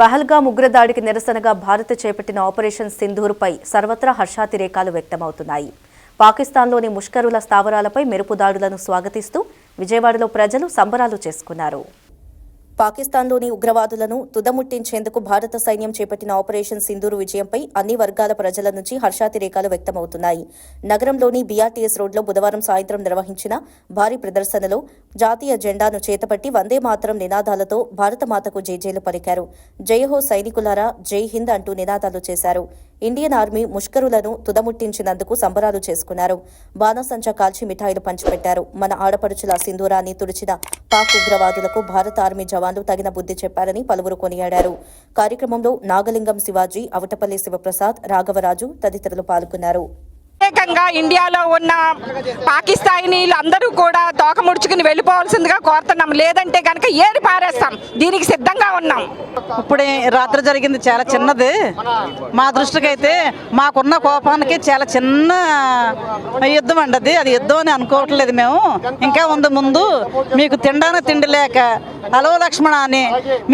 పహల్గా ఉగ్రదాడికి నిరసనగా భారత్ చేపట్టిన ఆపరేషన్ సింధూర్పై సర్వత్రా హర్షాతిరేకాలు వ్యక్తమవుతున్నాయి. పాకిస్తాన్లోని ముష్కరుల స్థావరాలపై మెరుపు దాడులను స్వాగతిస్తూ విజయవాడలో ప్రజలు సంబరాలు చేసుకున్నారు. పాకిస్తాన్లోని ఉగ్రవాదులను తుదముట్టించేందుకు భారత సైన్యం చేపట్టిన ఆపరేషన్ సింధూరు విజయంపై అన్ని వర్గాల ప్రజల నుంచి హర్షాతిరేకాలు వ్యక్తమవుతున్నాయి. నగరంలోని బీఆర్టీఎస్ రోడ్లో బుధవారం సాయంత్రం నిర్వహించిన భారీ ప్రదర్శనలో జాతీయ జెండాను చేతపట్టి వందే మాతరం నినాదాలతో భారత మాతకు జైజేలు పలికారు. జయహో సైనికులారా జై హింద్ అంటూ నినాదాలు చేశారు. ఇండియన్ ఆర్మీ ముష్కరులను తుదముట్టించినందుకు సంబరాలు చేసుకున్నారు. బాణసంచా కాల్చి మిఠాయిలు పంచిపెట్టారు. మన ఆడపడుచుల సింధూరాన్ని తుడిచిన పాక్ ఉగ్రవాదులకు భారత ఆర్మీ జవాన్లు తగిన బుద్ధి చెప్పారని పలువురు కొనియాడారు. కార్యక్రమంలో నాగలింగం శివాజీ అవటపల్లి శివప్రసాద్ రాఘవరాజు తదితరులు పాల్గొన్నారు. ప్రత్యేకంగా ఇండియాలో ఉన్న పాకిస్తానీలు అందరూ కూడా తోక ముడుచుకుని వెళ్ళిపోవాల్సిందిగా కోరుతున్నాం. లేదంటే కనుక ఏరి పారేస్తాం. దీనికి సిద్ధంగా ఉన్నాం. ఇప్పుడే రాత్రి జరిగింది చాలా చిన్నది. మా దృష్టికి అయితే మాకున్న కోపానికి చాలా చిన్న యుద్ధం అండి అది. అది యుద్ధం అని అనుకోవట్లేదు మేము. ఇంకా ఉంది ముందు మీకు తినడానికి తిండి లేక. హలో లక్ష్మణ అని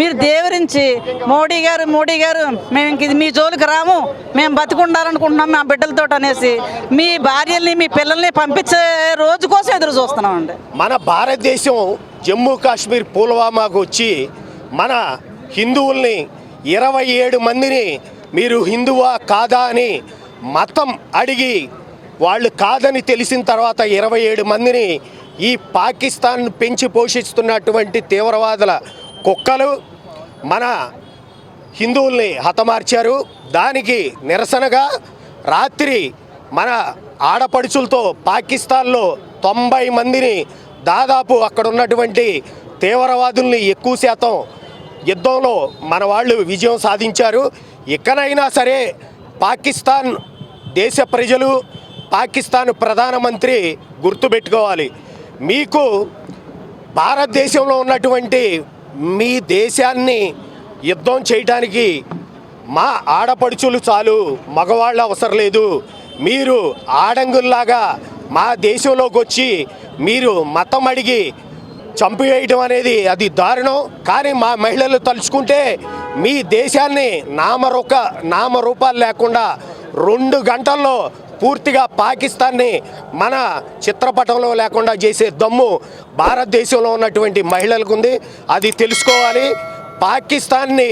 మీరు దేవరించి మోడీ గారు మోడీ గారు మేము ఇంక ఇది మీ జోలికి రాము. మేము బతికుండాలనుకుంటున్నాం మా బిడ్డలతో అనేసి. మీ భార్యల్ని మీ పిల్లల్ని పంపించే రోజు కోసం ఎదురు చూస్తున్నామండి. మన భారతదేశం జమ్మూ కాశ్మీర్ పుల్వామాకు వచ్చి మన హిందువుల్ని ఇరవై ఏడు మందిని మీరు హిందువా కాదా అని మతం అడిగి వాళ్ళు కాదని తెలిసిన తర్వాత ఇరవై ఏడు మందిని ఈ పాకిస్తాన్ పెంచి పోషిస్తున్నటువంటి తీవ్రవాదుల కుక్కలు మన హిందువుల్ని హతమార్చారు. దానికి నిరసనగా రాత్రి మన ఆడపడుచులతో పాకిస్తాన్లో తొంభై మందిని దాదాపు అక్కడ ఉన్నటువంటి తీవ్రవాదుల్ని ఎక్కువ శాతం యుద్ధంలో మన వాళ్ళు విజయం సాధించారు. ఎక్కడైనా సరే పాకిస్తాన్ దేశ ప్రజలు పాకిస్తాన్ ప్రధానమంత్రి గుర్తుపెట్టుకోవాలి. మీకు భారతదేశంలో ఉన్నటువంటి మీ దేశాన్ని యుద్ధం చేయటానికి మా ఆడపడుచులు చాలు మగవాళ్ళు అవసరం లేదు. మీరు ఆడంగుల్లాగా మా దేశంలోకి వచ్చి మీరు మతం అడిగి చంపివేయటం అనేది అది దారుణం. కానీ మా మహిళలు తలుచుకుంటే మీ దేశాన్ని నామరూక నామరూపాలు లేకుండా రెండు గంటల్లో పూర్తిగా పాకిస్తాన్ని మన చిత్రపటంలో లేకుండా చేసే దమ్ము భారతదేశంలో ఉన్నటువంటి మహిళలకు ఉంది అది తెలుసుకోవాలి. పాకిస్తాన్ని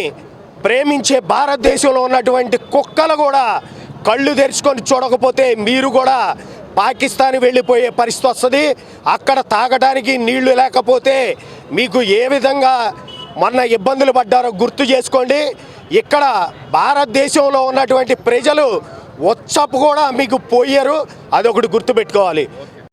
ప్రేమించే భారతదేశంలో ఉన్నటువంటి కుక్కలు కూడా కళ్ళు తెరుచుకొని చూడకపోతే మీరు కూడా పాకిస్తాన్ వెళ్ళిపోయే పరిస్థితి వస్తుంది. అక్కడ తాగడానికి నీళ్ళు లేకపోతే మీకు ఏ విధంగా మొన్న ఇబ్బందులు పడ్డారో గుర్తు చేసుకోండి. ఇక్కడ భారతదేశంలో ఉన్నటువంటి ప్రజలు వచ్చపు కూడా మీకు పోయారు. అదొకటి గుర్తుపెట్టుకోవాలి.